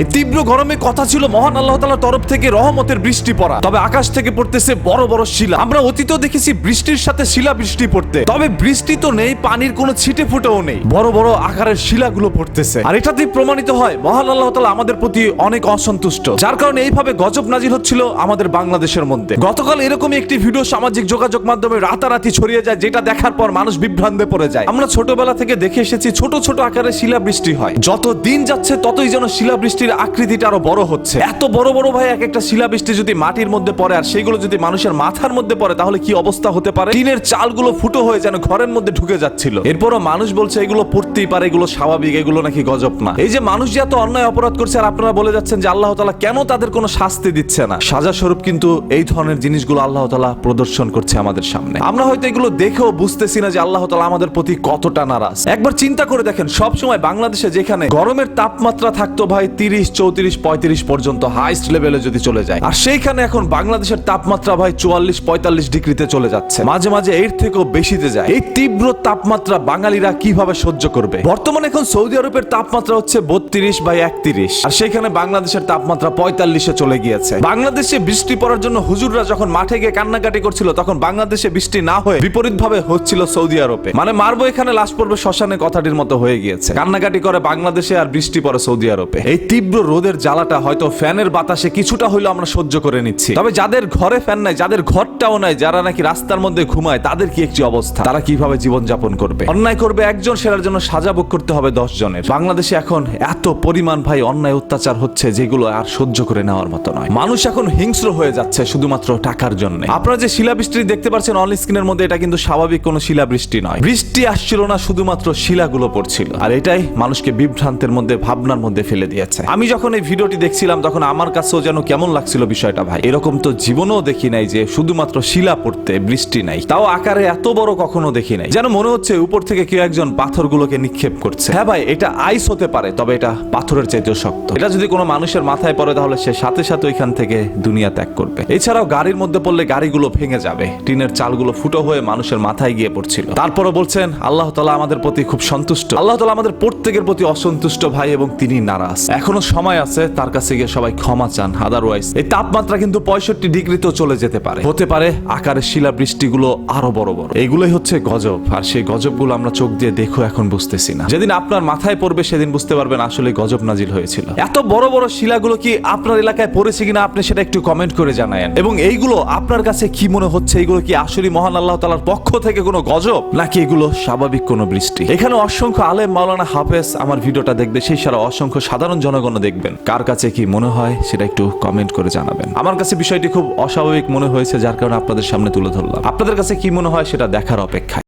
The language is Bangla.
এই তীব্র গরমে কথা ছিল মহান আল্লাহ তাআলার তরফ থেকে রহমতের বৃষ্টি পড়া। তবে আকাশ থেকে পড়তেছে বড় বড় শিলা। আমরা অতীতেও দেখেছি বৃষ্টির সাথে শিলা বৃষ্টি পড়তে। তবে বৃষ্টি তো নেই, পানির কোনো ছিটে ফুটেও নেই। বড় বড় আকারের শিলাগুলো পড়তেছে। আর এটাতেই প্রমাণিত হয়, মহান আল্লাহ তাআলা আমাদের প্রতি অনেক অসন্তুষ্ট। যার কারণে এইভাবে গজব নাজিল হচ্ছিল আমাদের বাংলাদেশের মধ্যে। গতকাল এরকমই একটি ভিডিও সামাজিক যোগাযোগ মাধ্যমে রাতারাতি ছড়িয়ে যায়, যেটা দেখার পর মানুষ বিভ্রান্তে পড়ে যায়। আমরা ছোটবেলা থেকে দেখে এসেছি, ছোট ছোট আকারে শিলা বৃষ্টি হয়। যত দিন যাচ্ছে, ততই যেন শিলা বৃষ্টির আকৃতিটা আরও বড় হচ্ছে। এত বড় বড় ভাই, এক একটা শিলা বৃষ্টি যদি মাটির মধ্যে পড়ে আর সেগুলো যদি মানুষের মাথার মধ্যে পড়ে, তাহলে কি অবস্থা হতে পারে? টিনের চালগুলো ফুটো হয়ে যেন ঘরের মধ্যে ঢুকে যাচ্ছিল। এরপরও মানুষ বলছে, এগুলো পড়তেই পারে, এগুলো স্বাভাবিক, এগুলো নাকি গজব না। এই যে মানুষ যে এত অন্যায় অপরাধ করছে, আর আপনারা বলে যাচ্ছেন যে আল্লাহ তালা কেন তাদের কোনো শাস্তি দিচ্ছে না? সাজা স্বরূপ কিন্তু এই ধরনের জিনিসগুলো আল্লাহ তালা প্রদর্শন করছে আমাদের সামনে। আমরা হয়তো এগুলো দেখেও বুঝতেছি না যে আল্লাহ তালা আমাদের প্রতি কতটা নারাজ। একবার চিন্তা করে দেখেন সব সময় বাংলাদেশে যেখানে গরমের তাপমাত্রা থাকতো ভাই, তিরিশ চৌত্রিশ, পঁয়ত্রিশ পর্যন্ত হাইস্ট লেভেলে যদি চলে যায়। আর সেইখানে এখন বাংলাদেশের তাপমাত্রা ভাই চুয়াল্লিশ, পঁয়তাল্লিশ ডিগ্রিতে চলে যাচ্ছে। মাঝে মাঝে এর থেকেও বেশিতে যায়। এই তীব্র তাপমাত্রা বাঙালিরা কীভাবে সহ্য করবে? বর্তমানে এখন সৌদি আরবের তাপমাত্রা হচ্ছে বত্রিশ বাই একত্রিশ। আর সেখানে বাংলাদেশের তাপমাত্রা পঁয়তাল্লিশে চলে গিয়েছে। বাংলাদেশে বৃষ্টি পড়ার জন্য হুজুররা যখন মাঠে গিয়ে কান্নাকাটি করছিল, তখন বাংলাদেশে বৃষ্টি না হয়ে বিপরীত ভাবে হচ্ছিল সৌদি আরবে। মানে মারবো এখানে লাশ পড়বে শ্মশানে কথাটির মতো হয়ে গিয়েছে। কান্নাকাটি করে বাংলাদেশে আর বৃষ্টি পড়ে সৌদি আরবে। এই রোদের জ্বালাটা হয়তো ফ্যানের বাতাসে কিছুটা হইলেও আমরা সহ্য করে নিচ্ছি। তবে যাদের ঘরে ফ্যান নাই, যাদের ঘরটাও নাই, যারা নাকি রাস্তার মধ্যে ঘুমায়, তাদের কি একটি অবস্থা? তারা কীভাবে জীবন যাপন করবে? অন্যায় করবে একজন, সেটার জন্য সাজা ভোগ করতে হবে দশ জনের। বাংলাদেশে এখন এত পরিমাণ ভাই অন্যায় অত্যাচার হচ্ছে, যেগুলো আর সহ্য করে নেওয়ার মতো নয়। মানুষ এখন হিংস্র হয়ে যাচ্ছে শুধুমাত্র টাকার জন্য। আপনারা যে শিলাবৃষ্টি দেখতে পাচ্ছেন অন স্ক্রিনের মধ্যে, এটা কিন্তু স্বাভাবিক কোনো শিলাবৃষ্টি নয়। বৃষ্টি আসছিল না, শুধুমাত্র শিলাগুলো পড়ছিল। আর এটাই মানুষকে বিভ্রান্তের মধ্যে, ভাবনার মধ্যে ফেলে দিয়েছে। আমি যখন এই ভিডিওটি দেখছিলাম, তখন আমার কাছেও যেন কেমন লাগছিল বিষয়টা ভাই। এরকম তো জীবনেও দেখি নাই যে শুধুমাত্র শিলা পড়তে বৃষ্টি নাই, তাও আকারে এত বড় কখনো দেখি নাই। যেন মনে হচ্ছে উপর থেকে কেউ একজন পাথরগুলোকে নিক্ষেপ করছে। হ্যাঁ ভাই, এটা আইস হতে পারে, তবে এটা পাথরের চাইতেও শক্ত। এটা যদি কোনো মানুষের মাথায় পড়ে, তাহলে সে সাথে সাথে ওইখান থেকে দুনিয়া ত্যাগ করবে। এছাড়াও গাড়ির মধ্যে পড়লে গাড়িগুলো ভেঙে যাবে। টিনের চালগুলো ফুটো হয়ে মানুষের মাথায় গিয়ে পড়ছিল। তারপরও বলছেন, আল্লাহ তালা আমাদের প্রতি খুব সন্তুষ্ট। আল্লাহ তালা আমাদের প্রত্যেকের প্রতি অসন্তুষ্ট ভাই এবং তিনি নারাজ। এখনও সময় আছে, তার কাছে গিয়ে সবাই ক্ষমা চান। আদারওয়াইজ এই তাপমাত্রা কিন্তু পঁয়ষট্টি ডিগ্রিতেও চলে যেতে পারে। হতে পারে আকারের শিলা বৃষ্টিগুলো আরও বড় বড়। এগুলোই হচ্ছে গজব, আর সেই গজবগুলো আমরা চোখ দিয়ে দেখো, এখন বুঝতেছি না। যেদিন আপনার মাথায় পড়বে, সেদিন বুঝতে পারবেন আসলে গজব নাজিল হয়েছিল। এত বড় বড় শিলাগুলো কি আপনার এলাকায় পড়েছে কিনা, আপনি সেটা একটু কমেন্ট করে জানায়েন। এবং এইগুলো আপনার কাছে কি মনে হচ্ছে এইগুলো কি আসলে মহান আল্লাহ তালার পক্ষ থেকে কোনো গজব, নাকি এগুলো স্বাভাবিক কোনো বৃষ্টি? এখানে অসংখ্য আলেম মাওলানা হাফেজ আমার ভিডিওটা দেখবে, সেই সারা অসংখ্য সাধারণ জনগণ দেখবেন। কার কাছে কি মনে হয় সেটা একটু কমেন্ট করে জানাবেন। আমার কাছে বিষয়টি খুব অস্বাভাবিক মনে হয়েছে, যার কারণে আপনাদের সামনে তুলে ধরলাম। আপনাদের কাছে কি মনে হয় সেটা দেখার অপেক্ষা